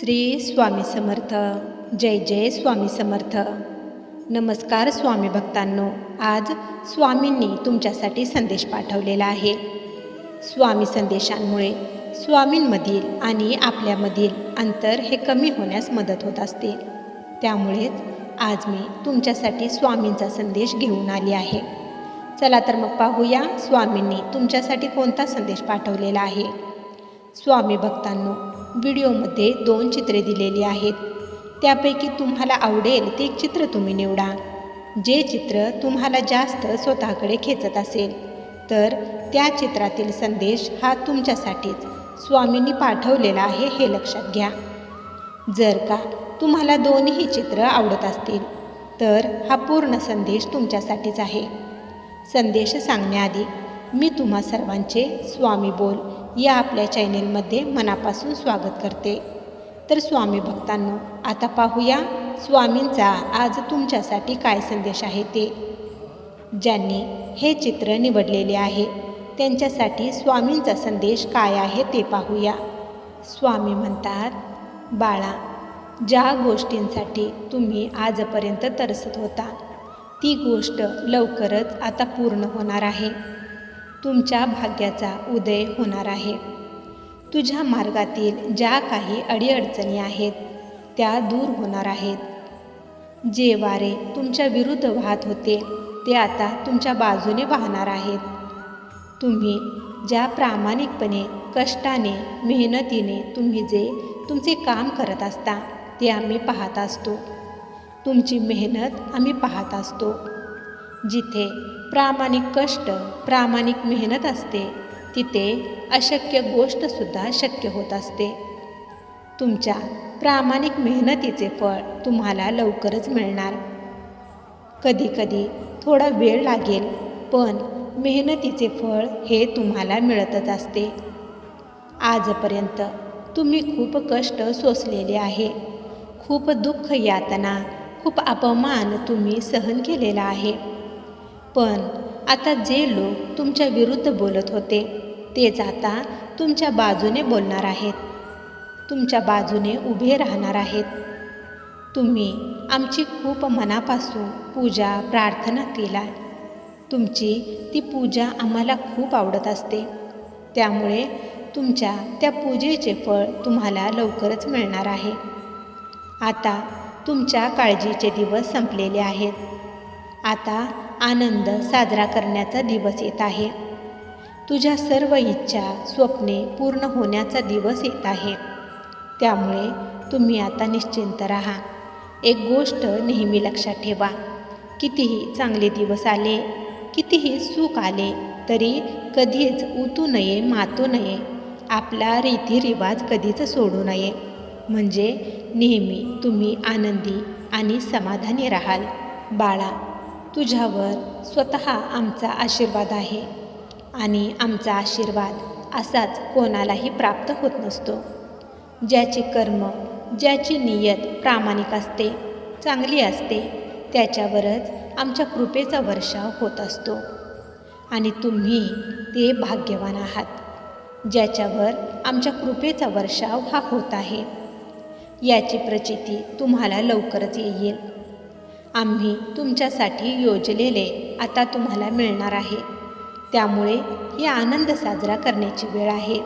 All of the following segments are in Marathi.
श्री स्वामी समर्थ. जय जय स्वामी समर्थ. नमस्कार स्वामी भक्तांनो आज स्वामींनी तुमच्यासाठी संदेश पाठवलेला आहे. स्वामी संदेशांमुळे स्वामींमधील आणि आपल्यामधील अंतर हे कमी होण्यास मदत होत असते. त्यामुळेच आज मी तुमच्यासाठी स्वामींचा संदेश घेऊन आली आहे. चला तर मग पाहूया स्वामींनी तुमच्यासाठी कोणता संदेश पाठवलेला आहे. स्वामी भक्तांनो व्हिडिओमध्ये दोन चित्रे दिलेली आहेत. त्यापैकी तुम्हाला आवडेल ते एक चित्र तुम्ही निवडा. जे चित्र तुम्हाला जास्त स्वतःकडे खेचत असेल तर त्या चित्रातील संदेश हा तुमच्यासाठीच स्वामींनी पाठवलेला आहे हे लक्षात घ्या. जर का तुम्हाला दोन्ही चित्र आवडत असतील तर हा पूर्ण संदेश तुमच्यासाठीच आहे. संदेश सांगण्याआधी मी तुम्हा सर्वांचे स्वामी बोल. या आपल्या चॅनेलमध्ये मनापासून स्वागत करते. तर स्वामी भक्तांनो आता पाहूया स्वामींचा आज तुमच्यासाठी काय संदेश आहे ते. ज्यांनी हे चित्र निवडलेले आहे त्यांच्यासाठी स्वामींचा संदेश काय आहे ते पाहूया. स्वामी म्हणतात बाळा ज्या गोष्टींसाठी तुम्ही आजपर्यंत तरसत होता ती गोष्ट लवकरच आता पूर्ण होणार आहे. तुमच्या भाग्याचा उदय होणार आहे. तुझ्या मार्गातील ज्या काही अडीअडचणी आहेत त्या दूर होणार आहेत. जे वारे तुमच्या विरुद्ध वाहत होते ते आता तुमच्या बाजूने वाहणार आहेत. तुम्ही ज्या प्रामाणिकपणे कष्टाने मेहनतीने तुम्ही जे तुमचे काम करत असता ते आम्ही पाहत असतो. तुमची मेहनत आम्ही पाहत असतो. जिथे प्रामाणिक कष्ट प्रामाणिक मेहनत असते तिथे अशक्य गोष्टसुद्धा शक्य होत असते. तुमच्या प्रामाणिक मेहनतीचे फळ तुम्हाला लवकरच मिळणार. कधीकधी थोडा वेळ लागेल पण मेहनतीचे फळ हे तुम्हाला मिळतच असते. आजपर्यंत तुम्ही खूप कष्ट सोसलेले आहे. खूप दुःख यातना खूप अपमान तुम्ही सहन केलेला आहे. पण आता जे लोक तुमच्या विरुद्ध बोलत होते तेच आता तुमच्या बाजूने बोलणार आहेत. तुमच्या बाजूने उभे राहणार आहेत. तुम्ही आमची खूप मनापासून पूजा प्रार्थना केला तुमची ती पूजा आम्हाला खूप आवडत असते. त्यामुळे तुमच्या त्या पूजेचे फळ तुम्हाला लवकरच मिळणार आहे. आता तुमच्या काळजीचे दिवस संपलेले आहेत. आता आनंद साजरा करण्याचा दिवस येत आहे. तुझ्या सर्व इच्छा स्वप्ने पूर्ण होण्याचा दिवस येत आहे. त्यामुळे तुम्ही आता निश्चिंत राहा. एक गोष्ट नेहमी लक्षात ठेवा. कितीही चांगले दिवस आले कितीही सुख आले तरी कधीच उतू नये मातू नये. आपला रीतिरिवाज कधीच सोडू नये. म्हणजे नेहमी तुम्ही आनंदी आणि समाधानी राहाल. बाळा तुझ्यावर स्वतः आमचा आशीर्वाद आहे. आणि आमचा आशीर्वाद असाच कोणालाही प्राप्त होत नसतो. ज्याचे कर्म ज्याची नियत प्रामाणिक असते चांगली असते त्याच्यावरच आमच्या कृपेचा वर्षाव होत असतो. आणि तुम्ही ते भाग्यवान आहात ज्याच्यावर आमच्या कृपेचा वर्षाव हा होत आहे. याची प्रचिती तुम्हाला लवकरच येईल. आम्ही तुमच्यासाठी योजलेले आता तुम्हाला मिळणार आहे. त्यामुळे ही आनंद साजरा करण्याची वेळ आहे.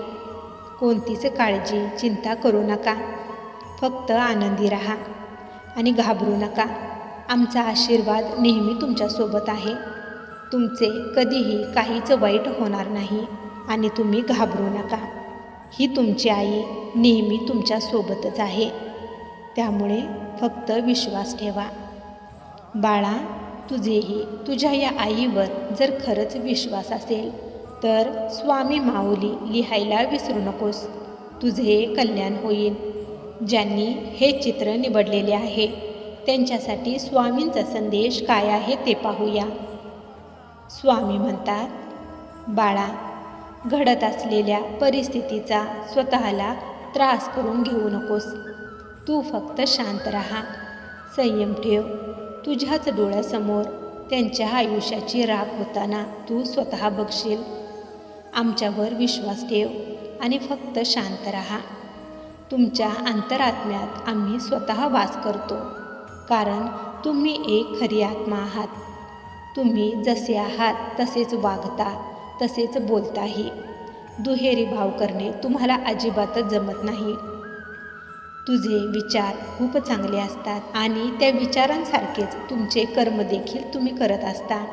कोणतीच काळजी चिंता करू नका. फक्त आनंदी राहा आणि घाबरू नका. आमचा आशीर्वाद नेहमी तुमच्यासोबत आहे. तुमचे कधीही काहीच वाईट होणार नाही आणि तुम्ही घाबरू नका. ही तुमची आई नेहमी तुमच्यासोबतच आहे. त्यामुळे फक्त विश्वास ठेवा. बाळा तुझेही तुझ्या या आईवर जर खरंच विश्वास असेल तर स्वामी माऊली लिहायला विसरू नकोस. तुझे कल्याण होईल. ज्यांनी हे चित्र निवडलेले आहे त्यांच्यासाठी स्वामींचा संदेश काय आहे ते पाहूया. स्वामी म्हणतात बाळा घडत असलेल्या परिस्थितीचा स्वतःला त्रास करून घेऊ नकोस. तू फक्त शांत राहा. संयम ठेव. तुझ्याच डोळ्यासमोर त्यांच्या आयुष्याची राख होताना तू स्वतः बघशील. आमच्यावर विश्वास ठेव आणि फक्त शांत राहा. तुमच्या अंतरात्म्यात आम्ही स्वतः वास करतो कारण तुम्ही एक खरी आत्मा आहात. तुम्ही जसे आहात तसेच वागता तसेच बोलताही. दुहेरी भाव करणे तुम्हाला अजिबातच जमत नाही. तुझे विचार खूप चांगले असतात आणि त्या विचारांसारखेच तुमचे कर्म देखील तुम्ही करत असता.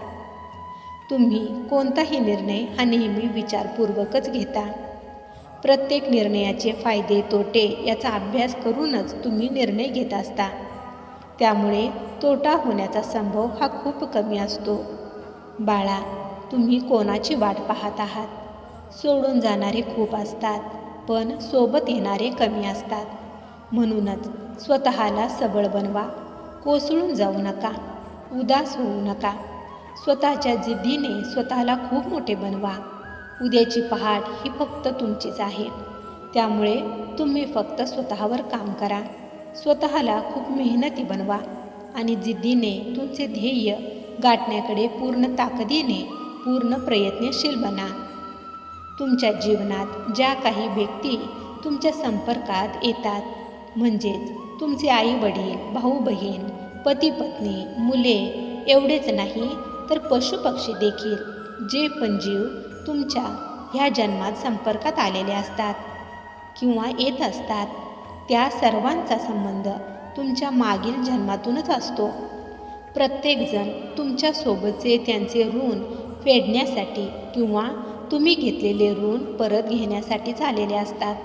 तुम्ही कोणताही निर्णय हा नेहमी विचारपूर्वकच घेता. प्रत्येक निर्णयाचे फायदे तोटे याचा अभ्यास करूनच तुम्ही निर्णय घेत असता. त्यामुळे तोटा होण्याचा संभव हा खूप कमी असतो. बाळा तुम्ही कोणाची वाट पाहत आहात? सोडून जाणारे खूप असतात पण सोबत येणारे कमी असतात. म्हणूनच स्वतःला सबळ बनवा. कोसळून जाऊ नका. उदास होऊ नका. स्वतःच्या जिद्दीने स्वतःला खूप मोठे बनवा. उद्याची पहाट ही फक्त तुमचीच आहे. त्यामुळे तुम्ही फक्त स्वतःवर काम करा. स्वतःला खूप मेहनती बनवा आणि जिद्दीने तुमचे ध्येय गाठण्याकडे पूर्ण ताकदीने पूर्ण प्रयत्नशील बना. तुमच्या जीवनात ज्या काही व्यक्ती तुमच्या संपर्कात येतात म्हणजेच तुमचे आई वडील भाऊ बहीण पती पत्नी मुले एवढेच नाही तर पशुपक्षी देखील जे पण जीव तुमच्या ह्या जन्मात संपर्कात आलेले असतात किंवा येत असतात त्या सर्वांचा संबंध तुमच्या मागील जन्मातूनच असतो. प्रत्येकजण तुमच्यासोबतचे त्यांचे ऋण फेडण्यासाठी किंवा तुम्ही घेतलेले ऋण परत घेण्यासाठीच आलेले असतात.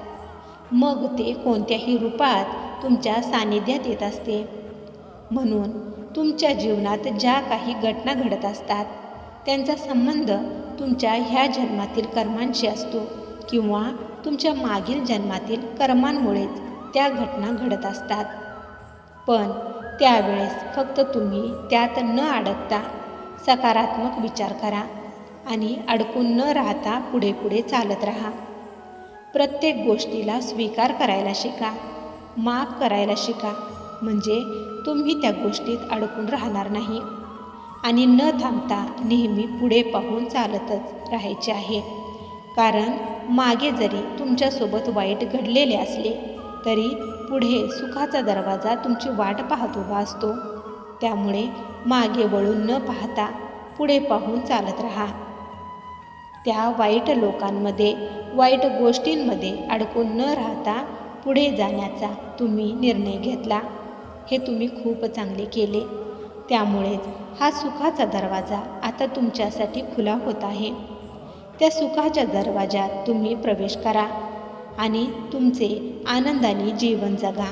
मग ते कोणत्याही रूपात तुमच्या सानिध्यात येत असते. म्हणून तुमच्या जीवनात ज्या काही घटना घडत असतात त्यांचा संबंध तुमच्या ह्या जन्मातील कर्मांशी असतो किंवा तुमच्या मागील जन्मातील कर्मांमुळेच त्या घटना घडत असतात. पण त्यावेळेस फक्त तुम्ही त्यात न अडकता सकारात्मक विचार करा आणि अडकून न राहता पुढे पुढे चालत राहा. प्रत्येक गोष्टीला स्वीकार करायला शिका. माफ करायला शिका. म्हणजे तुम्ही त्या गोष्टीत अडकून राहणार नाही. आणि न थांबता नेहमी पुढे पाहून चालतच राहायचे आहे. कारण मागे जरी तुमच्यासोबत वाईट घडलेले असले तरी पुढे सुखाचा दरवाजा तुमची वाट पाहत उभा असतो. त्यामुळे मागे वळून न पाहता पुढे पाहून चालत राहा. त्या वाईट लोकांमध्ये वाईट गोष्टींमध्ये अडकून न राहता पुढे जाण्याचा तुम्ही निर्णय घेतला. हे तुम्ही खूप चांगले केले. त्यामुळेच हा सुखाचा दरवाजा आता तुमच्यासाठी खुला होत आहे. त्या सुखाच्या दरवाजात तुम्ही प्रवेश करा आणि तुमचे आनंदाने जीवन जगा.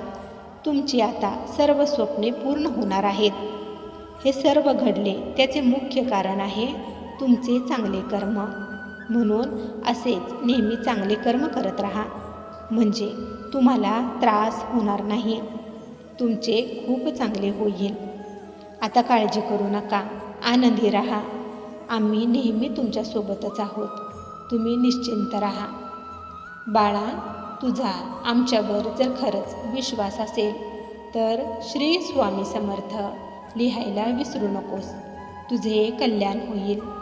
तुमची आता सर्व स्वप्ने पूर्ण होणार आहेत. हे सर्व घडले त्याचे मुख्य कारण आहे तुमचे चांगले कर्म. म्हणून असेच नेहमी चांगले कर्म करत राहा. म्हणजे तुम्हाला त्रास होणार नाही. तुमचे खूप चांगले होईल. आता काळजी करू नका. आनंदी राहा. आम्ही नेहमी तुमच्यासोबतच आहोत. तुम्ही निश्चिंत राहा. बाळा तुझा आमच्यावर जर खरंच विश्वास असेल तर श्री स्वामी समर्थ लिहायला विसरू नकोस. तुझे कल्याण होईल.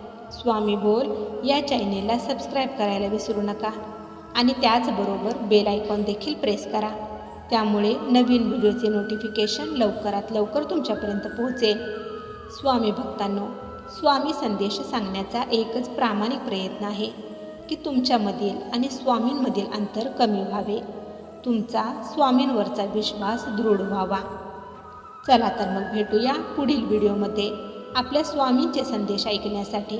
स्वामी बोल या चॅनेलला सबस्क्राईब करायला विसरू नका. आणि त्याचबरोबर बेल आयकॉन देखील प्रेस करा. त्यामुळे नवीन व्हिडिओचे नोटिफिकेशन लवकरात लवकर तुमच्यापर्यंत पोहोचेल. स्वामी भक्तांनो स्वामी संदेश सांगण्याचा एकच प्रामाणिक प्रयत्न आहे की तुमच्यामधील आणि स्वामींमधील अंतर कमी व्हावे. तुमचा स्वामींवरचा विश्वास दृढ व्हावा. चला तर मग भेटूया पुढील व्हिडिओमध्ये. आपल्या स्वामींचे संदेश ऐकण्यासाठी